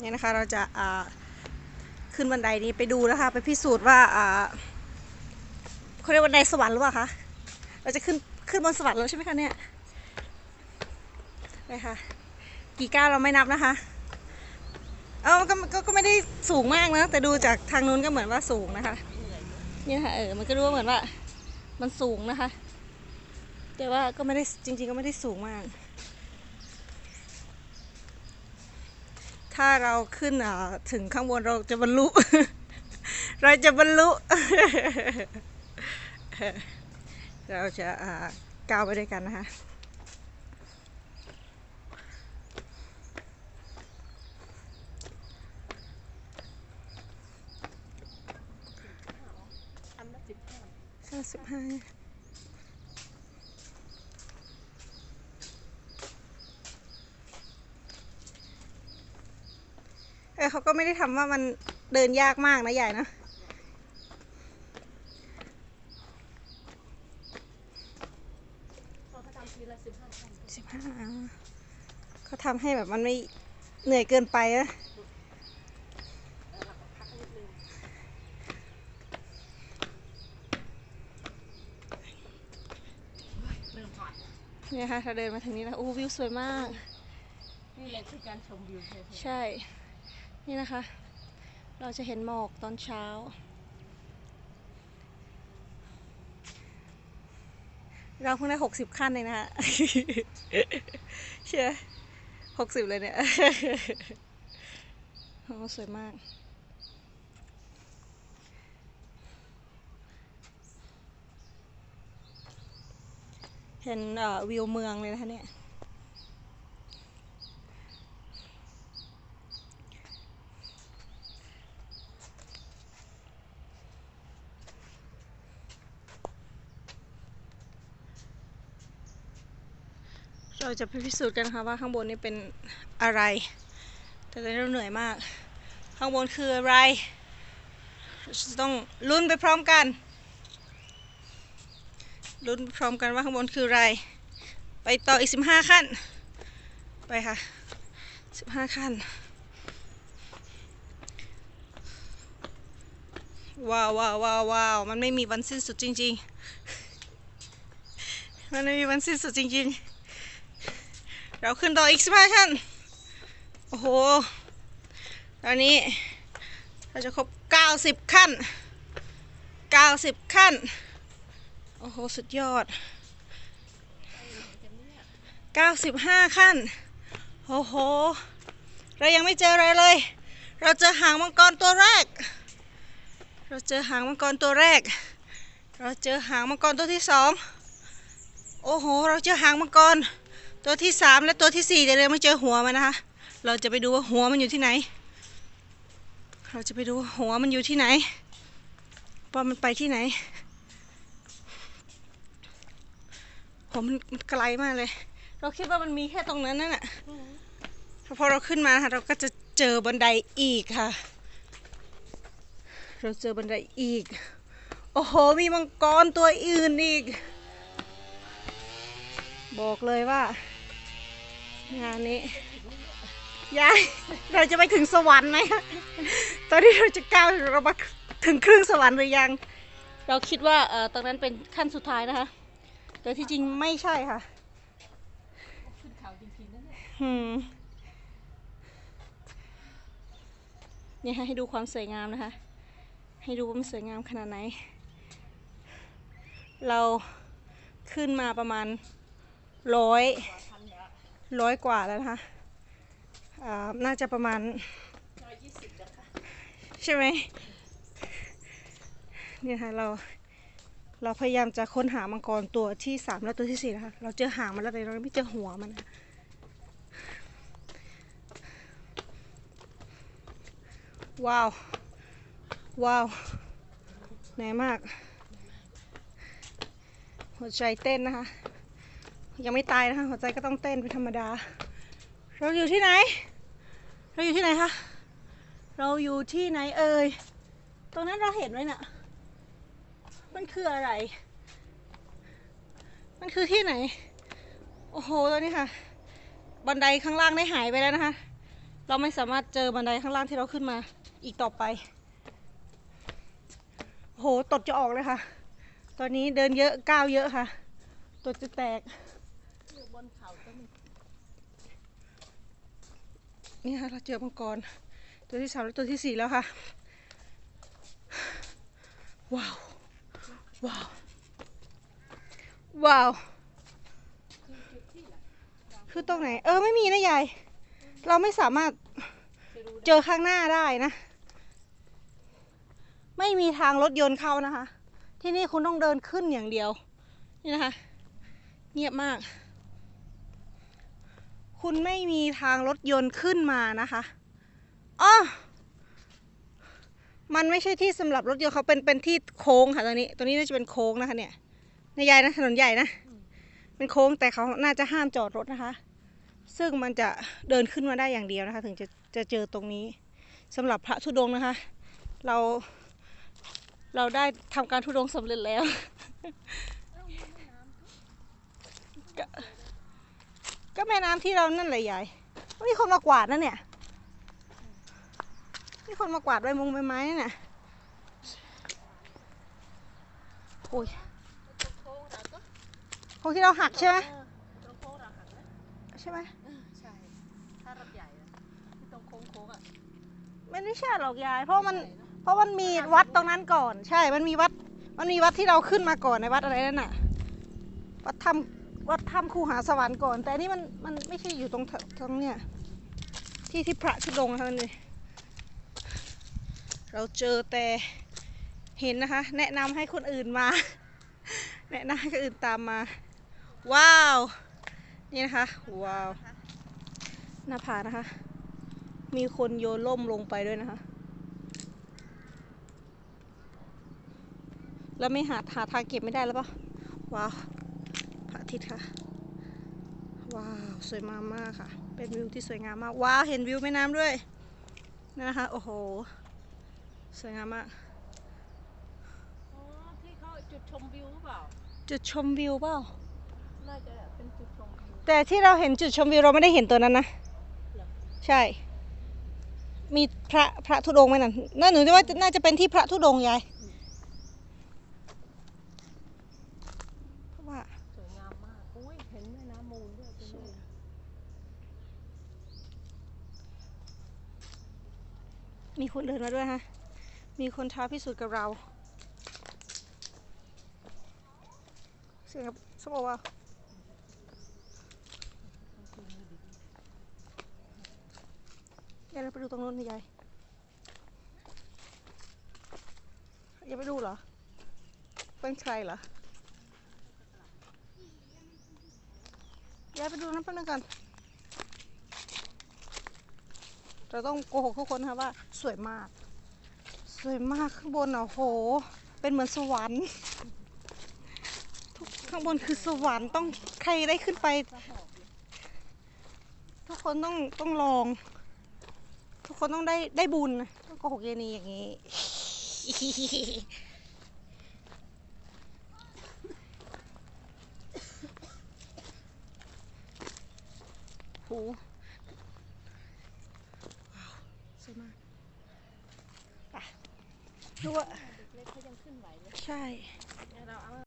เนี่ยนะคะเราจะอ่าขึ้นบันไดนี้ไปดูนะคะ ไปพิสูจน์ว่าอ่าเขาเรียกบันไดสวรรค์หรือเปล่าคะเราจะขึ้นขึ้นบนสวรรค์แล้วใช่ไหมคะเนี่ยไปค่ะ กี่ก้าวเราไม่นับนะคะ เออก็ก็ก็ไม่ได้สูงมากนะแต่ดูจากทางนู้นก็เหมือนว่าสูงนะคะเนี่ยค่ะเออมันก็รู้ว่าเหมือนว่ามันสูงนะคะ แต่ว่าก็ไม่ได้จริง ๆ ก็ไม่ได้สูงมาก ถ้าเราขึ้นอ่าถึงข้างบนเราจะบรรลุ เราจะบรรลุ เราจะอ่าก้าวไปด้วยกันนะคะห้าสิบห้า เออเขาก็ไม่ได้ทำว่ามันเดินยากมากนะใหญ่นะสิบห้าเขาทำให้แบบมันไม่เหนื่อยเกินไปนะเนี่ยค่ะถ้าเดินมาทางนี้นะโอ้วิวสวยมาก นี่แหละคือการชมวิวเธอใช่ นี่นะคะ เราจะเห็นหมอกตอนเช้า เราเพิ่งได้หกสิบขั้นเองนะคะเชื่อหกสิบเลยเนี่ยโอ้สวยมากเห็นวิวเมืองเลยนะคะเนี่ย เราจะไปพิสูจน์กันค่ะว่าข้างบนนี้เป็นอะไร แต่ตอนนี้เราเหนื่อยมาก ข้างบนคืออะไรต้องลุ้นไปพร้อมกันลุ้นพร้อมกันว่าข้างบนคืออะไร ไปต่ออีกสิบห้าขั้น ไปค่ะสิบห้าขั้น ว้าวว้าวว้าววาวมันไม่มีวันสิ้นสุดจริง ๆ มันไม่มีวันสิ้นสุดจริง ๆ เราขึ้นต่ออีกสิบห้าขั้น โอ้โห ตอนนี้เราจะครบเก้าสิบขั้นเก้าสิบขั้น โอ้โห สุดยอดเก้าสิบห้าขั้น โอ้โห เรายังไม่เจออะไรเลย เราเจอหางมังกรตัวแรก เราเจอหางมังกรตัวแรก เราเจอหางมังกรตัวที่สอง โอ้โห เราเจอหางมังกร ตัวที่สามและตัวที่สี่แต่เราไม่เจอหัวมันนะคะ เราจะไปดูว่าหัวมันอยู่ที่ไหน เราจะไปดูหัวมันอยู่ที่ไหนว่ามันไปที่ไหนหัวมันมันไกลมากเลย เราคิดว่ามันมีแค่ตรงนั้นนั่นแหละพอเราขึ้นมาค่ะเราก็จะเจอบันไดอีกค่ะ เราเจอบันไดอีก โอ้โห มีมังกรตัวอื่นอีก บอกเลยว่า งานนี้ยายเราจะไปถึงสวรรค์ไหมคะตอนนี้เราจะก้าวเรามาถึงครึ่งสวรรค์หรือยัง เราคิดว่าเอ่อตรงนั้นเป็นขั้นสุดท้ายนะคะ แต่ที่จริงไม่ใช่ค่ะขึ้นเขาจริงๆนั่นแหละอืมเนี่ยค่ะให้ดูความสวยงามนะคะ ให้ดูว่ามันสวยงามขนาดไหน เราขึ้นมาประมาณร้อย ร้อยกว่าแล้วนะคะน่าจะประมาณร้อยยี่สิบนะคะใช่ไหมเนี่ยค่ะเราเราพยายามจะค้นหามังกรตัวที่สามและตัวที่สี่นะคะ เราเจอหางมันแล้วแต่เราไม่เจอหัวมันนะว้าว ว้าวเหนื่อยมาก หัวใจเต้นนะคะ ยังไม่ตายนะคะหัวใจก็ต้องเต้นเป็นธรรมดา เราอยู่ที่ไหน เราอยู่ที่ไหนคะเราอยู่ที่ไหนเอ่ยตรงนั้นเราเห็นไว้น่ะมันคืออะไร มันคือที่ไหน โอ้โหตอนนี้ค่ะ บันไดข้างล่างได้หายไปแล้วนะคะ เราไม่สามารถเจอบันไดข้างล่างที่เราขึ้นมาอีกต่อไปโหตดจะออกเลยค่ะ ตอนนี้เดินเยอะก้าวเยอะค่ะ ตดจะแตก นเขาก็มีนี่ค่ะเราเจอมังกร ตัวที่สามและตัวที่สี่แล้วค่ะ ว้าว ว้าว ว้าว คือตรงไหน เออไม่มีนะยาย เราไม่สามารถเจอข้างหน้าได้นะ ไม่มีทางรถยนต์เข้านะคะ ที่นี่คุณต้องเดินขึ้นอย่างเดียว นี่นะคะ เงียบมาก คุณไม่มีทางรถยนต์ขึ้นมานะคะอ๋อมันไม่ใช่ที่สำหรับรถยนต์เขาเป็นเป็นที่โค้งค่ะตรงนี้ ตรงนี้น่าจะเป็นโค้งนะคะเนี่ยในใหญ่นะถนนใหญ่นะ เป็นโค้งแต่เขาน่าจะห้ามจอดรถนะคะ ซึ่งมันจะเดินขึ้นมาได้อย่างเดียวนะคะ ถึงจะจะเจอตรงนี้สำหรับพระธุดงค์นะคะ เรา เราได้ทำการธุดงค์สำเร็จแล้ว ก็ก็แม่น้ำที่เรานั่นแหละยายนี่คนมากวาดนะเนี่ยนี่คนมากวาดใบมงใบไม้นี่น่ะโอ้ยโค้งเราก็ของที่เราหักใช่ไหมเออตรงโค้งเราหักนะใช่ไหมเออใช่ถ้ารับใหญ่อะที่ตรงโค้งโค้งอะไม่ได้ใช่หรอกยาย เพราะมันใช่เนอะเพราะมันมีวัดตรงนั้นก่อน ใช่ มันมีวัด มันมีวัดที่เราขึ้นมาก่อนในวัดอะไรนั่นน่ะ วัดถ้ำ วัดถ้ำคูหาสวรรค์ก่อน แต่นี่มันมันไม่ใช่อยู่ตรงแถวตรงเนี้ยที่ที่พระชุดงนะคะนี่เราเจอแต่เห็นนะคะ แนะนำให้คนอื่นมา แนะนำให้คนอื่นตามมา ว้าว นี่นะคะ ว้าวหน้าผานะคะ มีคนโยนล่มลงไปด้วยนะคะแล้วไม่หาหาทางเก็บไม่ได้แล้วปะว้าว ระอาทิตย์ค่ะ ว้าว สวยมากมากค่ะ เป็นวิวที่สวยงามมาก ว้าว เห็นวิวแม่น้ำด้วยนั่นนะคะ โอ้โห สวยงามมากอ๋อที่เขาจุดชมวิวหรือเปล่า จุดชมวิวเปล่า น่าจะเป็นจุดชมวิว แต่ที่เราเห็นจุดชมวิวเราไม่ได้เห็นตัวนั้นนะเหรอใช่ มีพระพระธุดงค์ไหมนั่นน่าหนูจะว่าน่าจะเป็นที่พระธุดงค์ยายเพราะว่า สวยงามมาก อุ้ย เห็นแม่น้ำมูลด้วยตรงนี้ มีคนเดินมาด้วยฮะ มีคนท้าพิสูจน์กับเรา เสียงกับสมบอว่าเดี๋ยวเราไปดูตรงนู้นนี่ยายอยากไปดูเหรอ เป็นใครเหรอ ยายไปดูนั้นแป๊บนึงก่อน เราต้องโกหกทุกคนนะคะว่าสวยมาก สวยมากข้างบนอะโห เป็นเหมือนสวรรค์ทุกข้างบนคือสวรรค์ต้องใครได้ขึ้นไป ทุกคนต้องต้องลอง ทุกคนต้องได้ได้บุญต้องโกหกเยนีอย่างนี้โหว้าวสวยมากไปดู ว่า ใช่